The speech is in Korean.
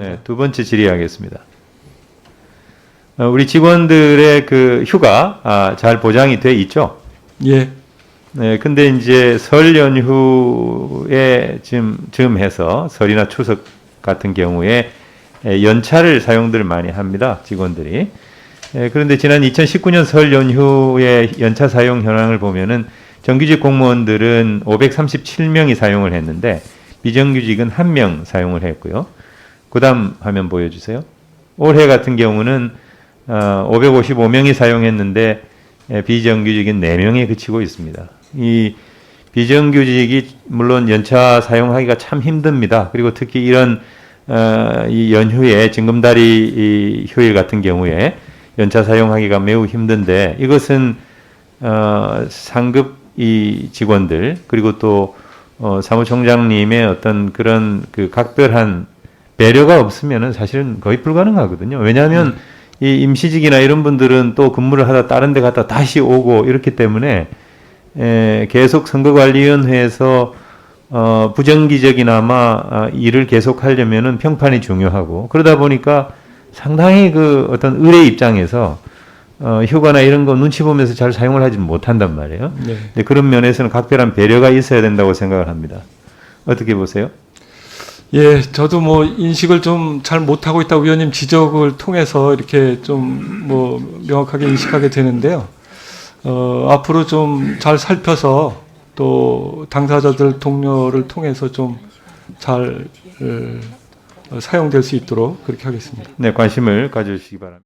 네, 두 번째 질의하겠습니다. 어, 우리 직원들의 그 휴가 아, 잘 보장이 돼 있죠? 예, 네, 근데 이제 설 연휴에 지금 즈음 해서 설이나 추석 같은 경우에 에, 연차를 사용들 많이 합니다. 직원들이. 에, 그런데 지난 2019년 설 연휴의 연차 사용 현황을 보면은 정규직 공무원들은 537명이 사용을 했는데 비정규직은 1명 사용을 했고요. 그 다음 화면 보여주세요. 올해 같은 경우는 어, 555명이 사용했는데 에, 비정규직은 4명에 그치고 있습니다. 이 비정규직이 물론 연차 사용하기가 참 힘듭니다. 그리고 특히 이런 어, 이 연휴에 징검다리 이 휴일 같은 경우에 연차 사용하기가 매우 힘든데 이것은 어, 상급 이 직원들 그리고 또 어, 사무총장님의 어떤 그런 그 각별한 배려가 없으면은 사실은 거의 불가능하거든요. 왜냐하면 이 임시직이나 이런 분들은 또 근무를 하다 다른 데 갔다 다시 오고 이렇기 때문에 에, 계속 선거관리위원회에서 어, 부정기적이나마 아, 일을 계속 하려면은 평판이 중요하고 그러다 보니까 상당히 그 어떤 의뢰 입장에서 어, 휴가나 이런 거 눈치 보면서 잘 사용을 하지 못한단 말이에요. 네. 그런 면에서는 각별한 배려가 있어야 된다고 생각을 합니다. 어떻게 보세요? 예, 저도 뭐 인식을 좀 잘 못하고 있다고 위원님 지적을 통해서 이렇게 좀 뭐 명확하게 인식하게 되는데요. 어, 앞으로 좀 잘 살펴서 또 당사자들 동료를 통해서 좀잘 어, 사용될 수 있도록 그렇게 하겠습니다. 네, 관심을 가져주시기 바랍니다.